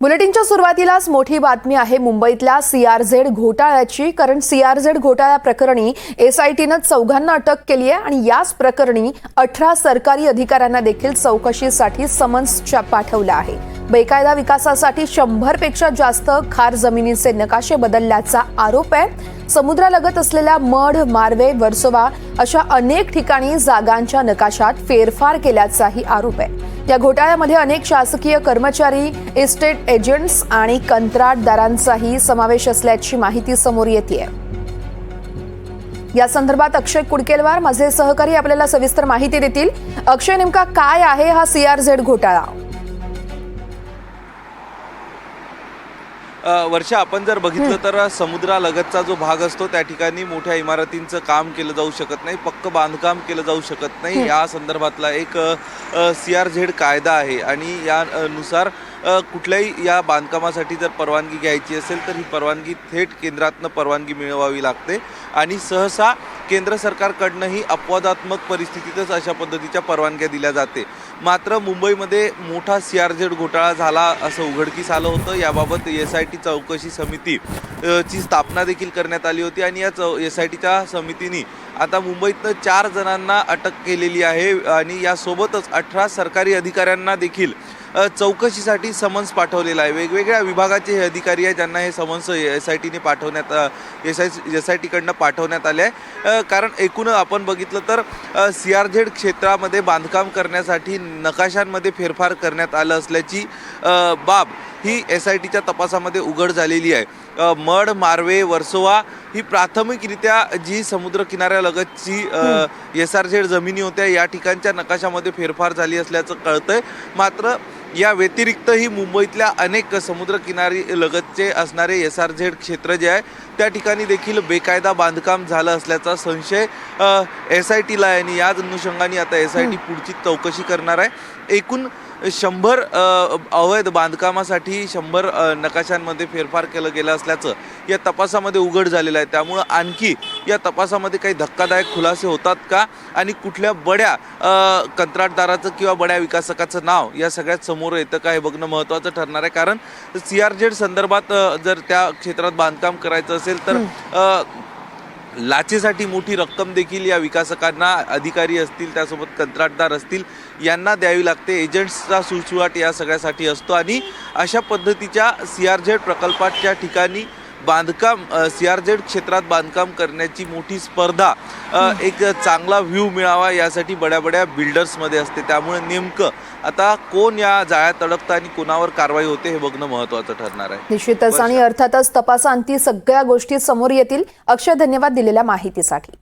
बुलेटिनच्या सुरुवातीलाच मोठी बातमी आहे मुंबईतल्या सीआरझेड घोटाळ्याची कारण सीआरझेड घोटाळ्या प्रकरणी एसआयटीनं चौघांना अटक केली आहे आणि याच प्रकरणी अठरा सरकारी अधिकाऱ्यांना देखील चौकशीसाठी समन्स पाठवलं आहे बेकायदा विकासासाठी शंभरपेक्षा जास्त खार जमिनीचे नकाशे बदलल्याचा आरोप आहे. समुद्रालगत असलेल्या मढ मार्वे वर्सोवा अशा अनेक ठिकाणी जागांच्या नकाशात फेरफार केल्याचाही आरोप आहे. या घोटाळ्यामध्ये अनेक शासकीय कर्मचारी इस्टेट एजंट्स आणि कंत्राटदारांचाही समावेश असल्याची माहिती समोर येते या संदर्भात अक्षय कुडकेलवार माझे सहकारी आपल्याला सविस्तर माहिती देतील. अक्षय नेमका काय आहे हा सीआरझेड घोटाळा? वर्षा आपण जर बघितलं तर समुद्रालगतचा जो भाग असतो त्या ठिकाणी मोठ्या इमारतींचं काम केलं जाऊ शकत नाही पक्क बांधकाम केलं जाऊ शकत नाही. या संदर्भातला एक सी आर झेड कायदा आहे आणि या अ, नुसार अ, कुठल्याही या बांधकामासाठी जर परवानगी घ्यायची असेल तर ही परवानगी थेट केंद्रातनं परवानगी मिळवावी लागते. आणि सहसा केंद्र सरकारकडनंही अपवादात्मक परिस्थितीतच अशा पद्धतीच्या परवानग्या दिल्या जाते. मात्र मुंबईमध्ये मोठा सी आर झेड घोटाळा झाला असं उघडकीस आलं होतं. याबाबत एस आय टी चौकशी समिती ची स्थापना देखील करण्यात आली होती आणि या चौ एस आय टीच्या समितीने आता मुंबईतनं चार जणांना अटक केलेली आहे आणि यासोबतच अठरा सरकारी अधिकाऱ्यांना देखील चौकशीसाठी समन्स पाठवलेला आहे. वेगवेगळ्या विभागाचे हे अधिकारी आहे ज्यांना हे समन्स एस आय टीने पाठवण्यात एस आय एस आय टीकडनं पाठवण्यात आले आहे. कारण एकूण आपण बघितलं तर सी आर झेड क्षेत्रामध्ये बांधकाम करण्यासाठी नकाशांमध्ये फेरफार करण्यात आलं असल्याची बाब ही एस आय टीच्या तपासामध्ये उघड झालेली आहे. मढ मारवे वर्सोवा ही प्राथमिकरित्या जी समुद्र किनाऱ्यालगतची एस आर झेड जमिनी होत्या या ठिकाणच्या नकाशामध्ये फेरफार झाली असल्याचं कळतंय. मात्र या व्यतिरिक्तही मुंबईतल्या अनेक समुद्रकिनारी लगतचे असणारे एस आर झेड क्षेत्र जे आहे त्या ठिकाणी देखील बेकायदा बांधकाम झालं असल्याचा संशय एस आय टीला आहे. आणि याच अनुषंगाने आता एस आय टी पुढची चौकशी करणार आहे. एकूण शंभर अवैध बांधकामासाठी शंभर नकाशांमध्ये फेरफार केलं गेलं असल्याचं या तपासामध्ये उघड झालेलं आहे. त्यामुळं आणखी या तपासामध्ये काही धक्कादायक खुलासे होतात का? आणि कुठल्या बड्या कंत्राटदाराचं किंवा बड्या विकासकाचं नाव या सगळ्यात समोर येतं का? हे बघणं महत्त्वाचं ठरणार आहे. कारण सी आर झेड संदर्भात जर त्या क्षेत्रात बांधकाम करायचं असेल तर लाचेसाठी मोठी रक्कम देखील या विकासकांना अधिकारी असतील त्यासोबत कंत्राटदार असतील यांना द्यावी लागते. एजंट्सचा सुळसुळाट या सगळ्यासाठी असतो आणि अशा पद्धतीच्या सी आर झेड प्रकल्पाच्या ठिकाणी बांधकाम सी आर झेड क्षेत्रात बांधकाम करण्याची मोठी स्पर्धा एक चांगला व्ह्यू मिळावा यासाठी बड्या बड्या बिल्डर्समध्ये असते. त्यामुळे नेमकं आता कोण या जाळ्यात अडकतं आणि कोणावर कारवाई होते हे बघणं महत्त्वाचं ठरणार आहे. निश्चितच. आणि अर्थातच तपासांती सगळ्या गोष्टी समोर येतील. अक्षय धन्यवाद दिलेल्या माहितीसाठी.